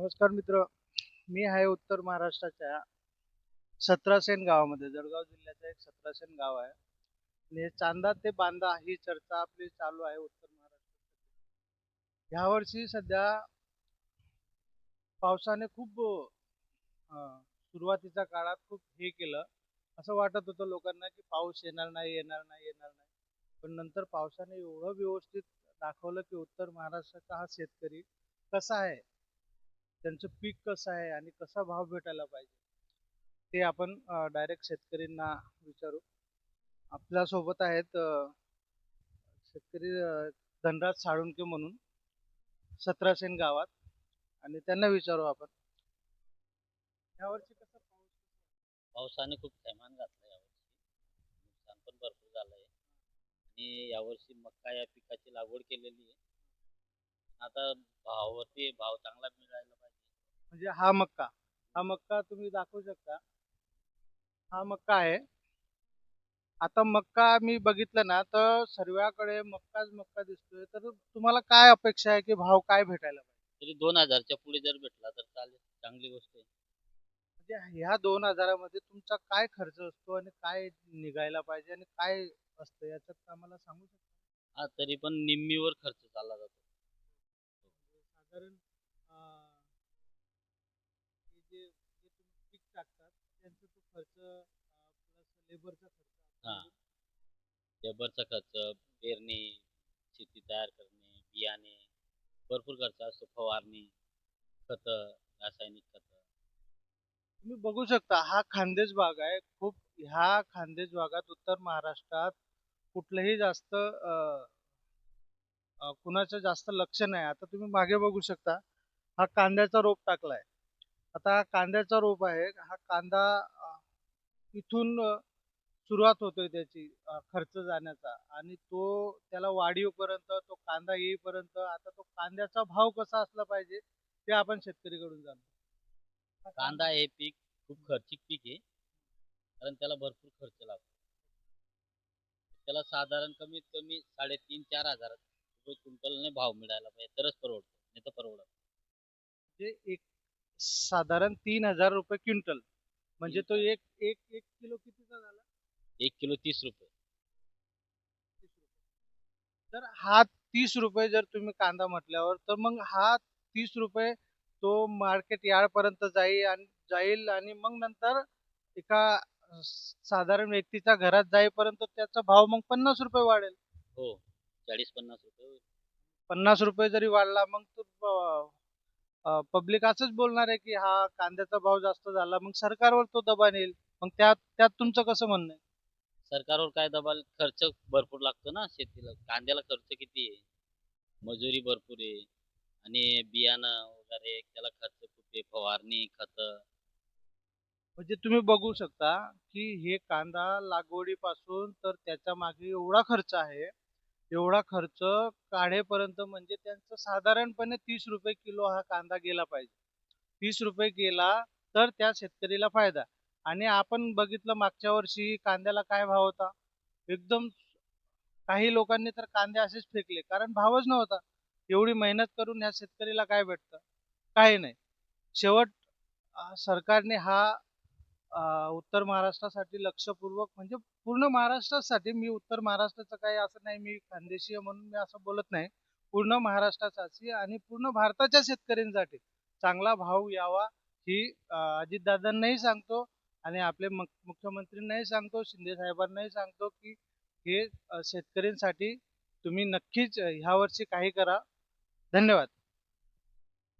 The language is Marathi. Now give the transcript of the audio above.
नमस्कार मित्र. मी आहे उत्तर महाराष्ट्राच्या सतरासेन गावामध्ये. जळगाव जिल्ह्याचं एक सतरासेन गाव आहे. आणि हे चांदा ते बांदा ही चर्चा आपली चालू आहे उत्तर महाराष्ट्रात. ह्यावर्षी सध्या पावसाने खूप सुरुवातीच्या काळात खूप हे केलं. असं वाटत होतं लोकांना की पाऊस येणार नाही येणार नाही येणार नाही. पण नंतर पावसाने एवढं व्यवस्थित दाखवलं की उत्तर महाराष्ट्राचा हा शेतकरी कसा आहे त्यांचं पीक कसं आहे आणि कसा भाव भेटायला पाहिजे? ते आपण डायरेक्ट शेतकऱ्यांना विचारू. आपल्यासोबत आहेत शेतकरी धनराज साळुंके म्हणून सतरासेन गावात. आणि त्यांना विचारू आपण. यावर्षी कसं पाऊस पावसाने खूप थैमान घातलं यावर्षी. नुकसान पण भरपूर झालंय. आणि यावर्षी मक्का या पिकाची लागवड केलेली आहे. आता भावावरती भाव चांगला मिळायला पाहिजे. म्हणजे हा मक्का. हा मक्का तुम्ही दाखवू शकता. हा मक्का आहे. आता मक्का मी बघितलं ना तर सर्वाकडे मक्काच मक्का दिसतोय. तर तुम्हाला काय अपेक्षा आहे की भाव काय भेटायला पाहिजे? तरी दोन हजारच्या पुढे जर भेटला तर चालेल. चांगली गोष्ट आहे. म्हणजे ह्या दोन हजारामध्ये तुमचा काय खर्च असतो आणि काय निघायला पाहिजे आणि काय असतं? याच्यात आम्हाला सांगू शकता? हा तरी पण निम्मीवर खर्च चालला जातो. साधारण अं, हे जे जे तुम्ही पीक टाकतात त्यांचा तो खर्च लेबरचा खर्च हा. लेबरचा खर्च पेरणी शेती तयार करणे बियाणे भरपूर खर्च असतो फवारणी खत रासायनिक खत. तुम्ही बघू शकता हा खानदेश भाग आहे. खूप ह्या खानदेश भागात उत्तर महाराष्ट्रात कुठलंही जास्त अं, अं, कुणाचं जास्त लक्ष नाही. आता तुम्ही मागे बघू शकता हा कांद्याचा रोप टाकलाय. आता हा कांद्याचा रोप आहे. हा कांदा इथून सुरुवात होतोय त्याची खर्च जाण्याचा. आणि तो त्याला वाढीवपर्यंत तो कांदा येईपर्यंत आता तो कांद्याचा भाव कसा असला पाहिजे ते आपण शेतकरीकडून जाणू हा कांदा हे पीक खूप खर्चिक पीक आहे. कारण त्याला भरपूर खर्च लागतो. त्याला साधारण कमीत कमी साडेतीन चार हजार रुपये क्विंटलने भाव मिळायला पाहिजे. तरच परवडतो नाही तर परवडत म्हणजे एक साधारण तीन हजार रुपये क्विंटल. म्हणजे तो एक एक एक किलो कितीचा झाला? एक किलो तीस रुपये. तर हा तीस रुपये जर तुम्ही कांदा म्हटल्यावर तर मग हा तीस रुपये तो मार्केट यार्ड पर्यंत जाईल आणि जाईल आणि मग नंतर एका साधारण व्यक्तीच्या घरात जाईपर्यंत त्याचा भाव मग पन्नास रुपये वाढेल. हो चाळीस पन्नास रुपये. पन्नास रुपये जरी वाढला मग तो पब्लिक असंच बोलणार आहे की हा कांद्याचा भाव जास्त झाला मग सरकारवर तो दबाण येईल. मग त्यात त्यात तुमचं कसं म्हणणं आहे? सरकारवर काय दबाल खर्च भरपूर लागतो ना शेतीला. कांद्याला खर्च किती आहे? मजुरी भरपूर आहे. आणि बियाणं वगैरे त्याला खर्च खूप आहे. फवारणी खत. म्हणजे तुम्ही बघू शकता की हे कांदा लागवडीपासून तर त्याच्यामागे एवढा खर्च आहे एवढा खर्च काढेपर्यंत म्हणजे त्यांचं साधारणपणे तीस रुपये किलो हा कांदा गेला पाहिजे. तीस रुपये गेला तर त्या शेतकरीला फायदा. आणि आपण बघितलं मागच्या वर्षी कांद्याला काय भाव होता? एकदम काही लोकांनी तर कांदे असेच फेकले. कारण भावच नव्हता. एवढी मेहनत करून ह्या शेतकरीला काय भेटतं? काही नाही. शेवट सरकारने हा उत्तर महाराष्ट्रासाठी लक्षपूर्वक म्हणजे पूर्ण महाराष्ट्रासाठी मी उत्तर महाराष्ट्राचं काही असं नाही मी खानदेशी म्हणून मी असं बोलत नाही. पूर्ण महाराष्ट्रासाठी आणि पूर्ण भारताच्या शेतकऱ्यांसाठी चांगला भाव यावा ही अजितदादांनाही सांगतो आणि आपले मुख्यमंत्रींनाही सांगतो शिंदे साहेबांनाही सांगतो की हे शेतकऱ्यांसाठी तुम्ही नक्कीच ह्या वर्षी काही करा. धन्यवाद.